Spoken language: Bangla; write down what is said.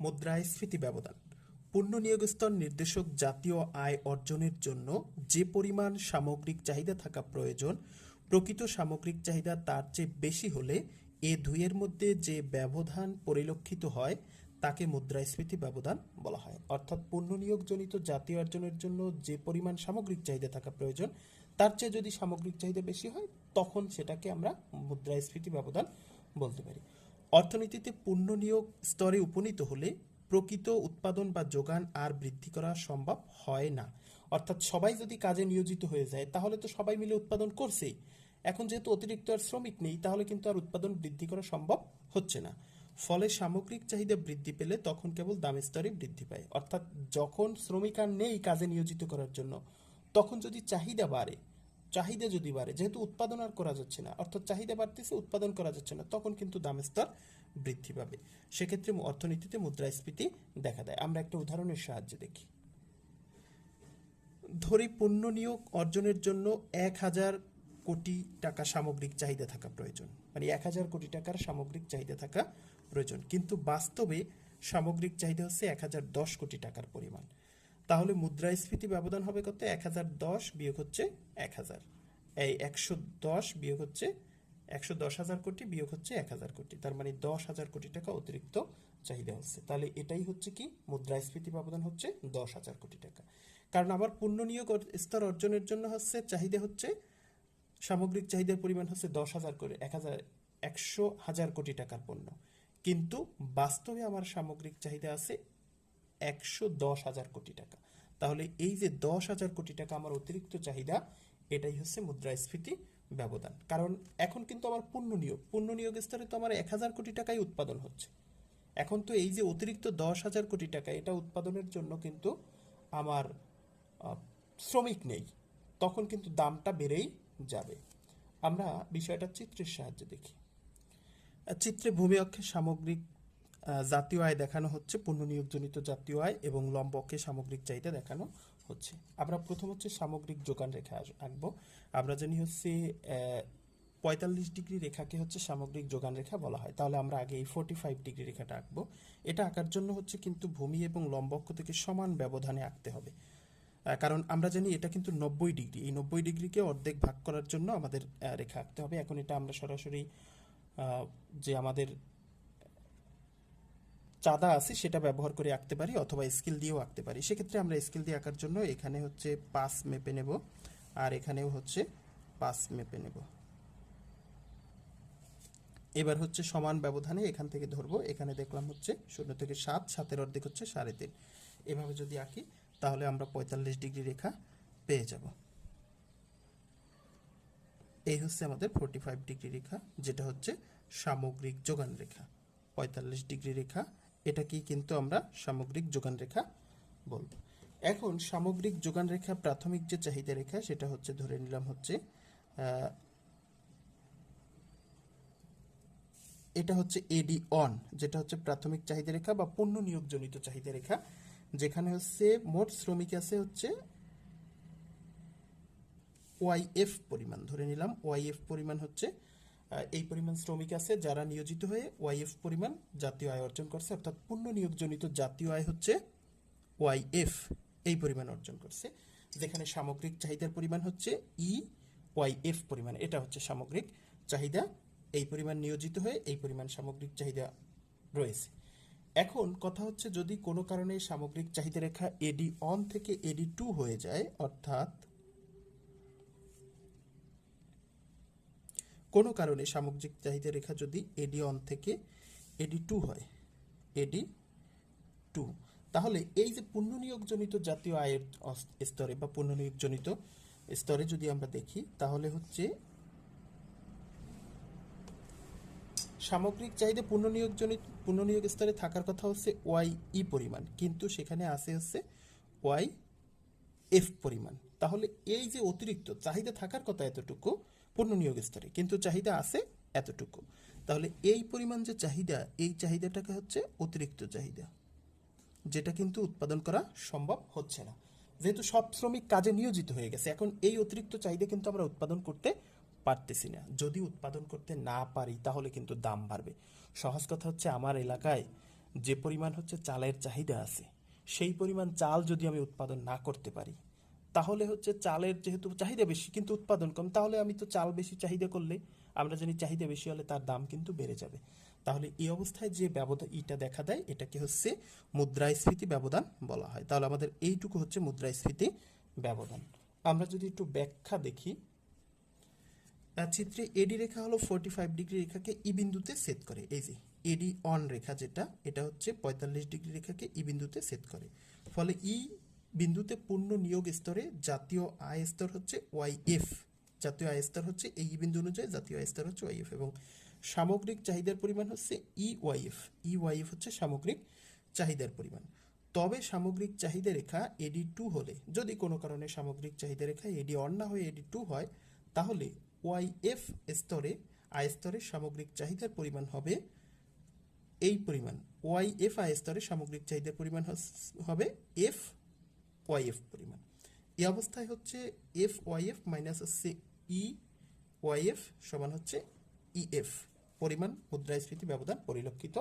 মুদ্রাস্ফীতি ব্যবধান। পূর্ণ নিয়োগ স্তর নির্দেশক জাতীয় আয় অর্জনের জন্য যে পরিমাণ সামগ্রিক চাহিদা থাকা প্রয়োজন, প্রকৃত সামগ্রিক চাহিদা তার চেয়ে বেশি হলে এ দুইয়ের মধ্যে যে ব্যবধান পরিলক্ষিত হয়, তাকে মুদ্রাস্ফীতি ব্যবধান বলা হয়। অর্থাৎ পূর্ণ নিয়োগজনিত জাতীয় অর্জনের জন্য যে পরিমাণ সামগ্রিক চাহিদা থাকা প্রয়োজন, তার চেয়ে যদি সামগ্রিক চাহিদা বেশি হয়, তখন সেটাকে আমরা মুদ্রাস্ফীতি ব্যবধান বলতে পারি। অর্থনীতিতে পূর্ণ নিয়োগ স্তরে উপনীত হলে প্রকৃত উৎপাদন বা যোগান আর বৃদ্ধি করা সম্ভব হয় না। অর্থাৎ সবাই যদি কাজে নিয়োজিত হয়ে যায়, তাহলে তো সবাই মিলে উৎপাদন করছেই। এখন যেহেতু অতিরিক্ত আর শ্রমিক নেই, তাহলে কিন্তু আর উৎপাদন বৃদ্ধি করা সম্ভব হচ্ছে না। ফলে সামগ্রিক চাহিদা বৃদ্ধি পেলে তখন কেবল দামের স্তরে বৃদ্ধি পায়। অর্থাৎ যখন শ্রমিক আর নেই কাজে নিয়োজিত করার জন্য, তখন যদি চাহিদা বাড়ে চাহিদা যদি বাড়ে, যেহেতু উৎপাদন আর করা যাচ্ছে না, অর্থাৎ চাহিদা বাড়তেছে, উৎপাদন করা যাচ্ছে না, তখন কিন্তু দামের স্তর বৃদ্ধি পাবে। সেক্ষেত্রে অর্থনীতিতে মুদ্রাস্ফীতি দেখা দেয়। আমরা একটা উদাহরণের সাহায্যে দেখি। ধরি পণ্য নিয়োগ অর্জনের জন্য এক হাজার কোটি টাকা সামগ্রিক চাহিদা থাকা প্রয়োজন। মানে এক হাজার কোটি টাকার সামগ্রিক চাহিদা থাকা প্রয়োজন। কিন্তু বাস্তবে সামগ্রিক চাহিদা হচ্ছে এক হাজার দশ কোটি টাকার পরিমাণ। তাহলে মুদ্রাস্ফীতি ব্যবধান হবে কত? এক হাজার দশ বিয়োগ হচ্ছে এক হাজার। এই একশো দশ বিয়োগ হচ্ছে একশো দশ হাজার কোটি বিয়োগ হচ্ছে এক হাজার কোটি। তার মানে দশ হাজার কোটি টাকা অতিরিক্ত চাহিদা হচ্ছে। তাহলে এটাই হচ্ছে কি? মুদ্রাস্ফীতি ব্যবধান হচ্ছে দশ হাজার কোটি টাকা। কারণ আমার পূর্ণ নিয়োগ স্তর অর্জনের জন্য হচ্ছে চাহিদা হচ্ছে, সামগ্রিক চাহিদার পরিমাণ হচ্ছে দশ হাজার করে, এক হাজার, একশো হাজার কোটি টাকার পণ্য। কিন্তু বাস্তবে আমার সামগ্রিক চাহিদা আছে একশো দশ হাজার কোটি টাকা। তাহলে এই যে দশ হাজার কোটি টাকা আমার অতিরিক্ত চাহিদা, এটাই হচ্ছে মুদ্রাস্ফীতি ব্যবধান। কারণ এখন কিন্তু আমার পূর্ণ নিয়োগ পূর্ণ নিয়োগ স্তরে তো আমার এক হাজার কোটি টাকাই উৎপাদন হচ্ছে। এখন তো এই যে অতিরিক্ত দশ হাজার কোটি টাকা, এটা উৎপাদনের জন্য কিন্তু আমার শ্রমিক নেই। তখন কিন্তু দামটা বেড়েই যাবে। আমরা বিষয়টা চিত্রের সাহায্যে দেখি। চিত্রে ভূমি অক্ষের সামগ্রিক জাতীয় আয় দেখানো হচ্ছে পূর্ণ নিয়োগজনিত জাতীয় আয় এবং লম্ব অক্ষে সামগ্রিক চাহিদা দেখানো হচ্ছে। আমরা প্রথম হচ্ছে সামগ্রিক যোগান রেখা আঁকবো। আমরা জানি হচ্ছে পঁয়তাল্লিশ ডিগ্রি রেখাকে হচ্ছে সামগ্রিক যোগান রেখা বলা হয়। তাহলে আমরা আগে এই ফোর্টি ফাইভ ডিগ্রি রেখাটা আঁকবো। এটা আঁকার জন্য হচ্ছে কিন্তু ভূমি এবং লম্ব অক্ষ থেকে সমান ব্যবধানে আঁকতে হবে। কারণ আমরা জানি এটা কিন্তু নব্বই ডিগ্রি। এই নব্বই ডিগ্রিকে অর্ধেক ভাগ করার জন্য আমাদের রেখা আঁকতে হবে। এখন এটা আমরা সরাসরি যে আমাদের চাঁদা আছে সেটা ব্যবহার করে আঁকতে পারি অথবা স্কেল দিয়েও আঁকতে পারি। সেক্ষেত্রে আমরা স্কেল দিয়ে আঁকার জন্য এখানে হচ্ছে পাস মেপে নেব আর এখানেও হচ্ছে পাস মেপে নেব। এবার হচ্ছে সমান ব্যবধানে এখান থেকে ধরবো। এখানে দেখলাম হচ্ছে শূন্য থেকে সাত, সাতের অর্ধেক হচ্ছে সাড়ে তিন। এভাবে যদি আঁকি তাহলে আমরা পঁয়তাল্লিশ ডিগ্রি রেখা পেয়ে যাব। এই হচ্ছে আমাদের ফোর্টি ফাইভ ডিগ্রি রেখা, যেটা হচ্ছে সামগ্রিক যোগান রেখা। পঁয়তাল্লিশ ডিগ্রি রেখা এটাকেই কিন্তু আমরা সামগ্রিক যোগান রেখা বলব। এখন সামগ্রিক যোগান রেখা প্রাথমিক যে চাহিদা রেখা, সেটা হচ্ছে ধরে নিলাম হচ্ছে এটা হচ্ছে এডি অন যেটা হচ্ছে প্রাথমিক চাহিদা রেখা বা পণ্য নিয়োগজনিত চাহিদা রেখা, যেখানে হচ্ছে মোট শ্রমিক আছে হচ্ছে ওয়াইএফ পরিমাণ। ধরে নিলাম ওয়াইএফ পরিমাণ হচ্ছে এই পরিমাণ শ্রমিক আছে যারা নিয়োজিত হয়ে ওয়াইএফ পরিমাণ জাতীয় আয় অর্জন করছে, অর্থাৎ পূর্ণ নিয়োগজনিত জাতীয় আয় হচ্ছে ওয়াইএফ এই পরিমাণ অর্জন করছে। যেখানে সামগ্রিক চাহিদার পরিমাণ হচ্ছে ই ওয়াইএফ পরিমাণ, এটা হচ্ছে সামগ্রিক চাহিদা। এই পরিমাণ নিয়োজিত হয়ে এই পরিমাণ সামগ্রিক চাহিদা রয়েছে। এখন কথা হচ্ছে যদি কোনো কারণে সামগ্রিক চাহিদা রেখা এডি অন থেকে এডি টু হয়ে যায়, অর্থাৎ কোনো কারণে সামগ্রিক চাহিদা রেখা যদি এডি অন থেকে এডি টু হয় এডি টু তাহলে এই যে পুনর্নিয়োগজনিত জাতীয় আয়ের স্তরে বা পুনর্নিয়োগজনিত স্তরে যদি আমরা দেখি, তাহলে হচ্ছে সামগ্রিক চাহিদা পুনর্নিয়োগজনিত পুনর্নিয়োগ স্তরে থাকার কথা হচ্ছে ওয়াই ই পরিমাণ, কিন্তু সেখানে আছে হচ্ছে ওয়াই এফ পরিমাণ। তাহলে এই যে অতিরিক্ত চাহিদা থাকার কথা এতটুকু পূর্ণ নিয়োগ স্তরে কিন্তু চাহিদা আছে এতটুকু। তাহলে এই পরিমাণ যে চাহিদা, এই চাহিদাটাকে হচ্ছে অতিরিক্ত চাহিদা, যেটা কিন্তু উৎপাদন করা সম্ভব হচ্ছে না। যেহেতু সব শ্রমিক কাজে নিয়োজিত হয়ে গেছে, এখন এই অতিরিক্ত চাহিদা কিন্তু আমরা উৎপাদন করতে পারতেছি না। যদি উৎপাদন করতে না পারি, তাহলে কিন্তু দাম বাড়বে। সহজ কথা হচ্ছে, আমার এলাকায় যে পরিমাণ হচ্ছে চালের চাহিদা আছে, সেই পরিমাণ চাল যদি আমি উৎপাদন না করতে পারি তাহলে হচ্ছে চালের যেহেতু চাহিদা বেশি, কিন্তু উৎপাদন কম, তাহলে আমি তো চাল বেশি চাহিদা করলে, আমরা জানি চাহিদা বেশি হলে তার দাম কিন্তু বেড়ে যাবে। তাহলে এই অবস্থায় যে ব্যবধান ইটা দেখা দেয়, এটাকে হচ্ছে মুদ্রাস্ফীতি ব্যবধান বলা হয়। তাহলে আমাদের এইটুকু হচ্ছে মুদ্রাস্ফীতি ব্যবধান। আমরা যদি একটু ব্যাখ্যা দেখি চিত্রে এডি রেখা হলো ফোরটি ফাইভ ডিগ্রি রেখাকে ই বিন্দুতে সেট করে। এই যে, এডি অন রেখা যেটা, এটা হচ্ছে পঁয়তাল্লিশ ডিগ্রি রেখাকে ই বিন্দুতে সেট করে। ফলে ই বিন্দুতে পূর্ণ নিয়োগ স্তরে জাতীয় আয় স্তর হচ্ছে ওয়াই এফ জাতীয় আয় স্তর হচ্ছে এই বিন্দু অনুযায়ী জাতীয় আয় স্তর হচ্ছে ওয়াই এফ এবং সামগ্রিক চাহিদার পরিমাণ হচ্ছে E Y F E Y F হচ্ছে সামগ্রিক চাহিদার পরিমাণ। তবে সামগ্রিক চাহিদা রেখা এডি টু হলে, যদি কোনো কারণে সামগ্রিক চাহিদা রেখা এডি অন না হয়ে এডি টু হয়, তাহলে ওয়াই এফ স্তরে, আয় স্তরে সামগ্রিক চাহিদার পরিমাণ হবে এই পরিমাণ। ওয়াই এফ আয় স্তরে সামগ্রিক চাহিদার পরিমাণ হবে এফ ওয়াই এফ পরিমাণ। এই অবস্থায় হচ্ছে এফ ওয়াইএফ মাইনাস হচ্ছে ই ওয়াইএফ সমান হচ্ছে ই এফ পরিমাণ মুদ্রাস্ফীতি ব্যবধান পরিলক্ষিত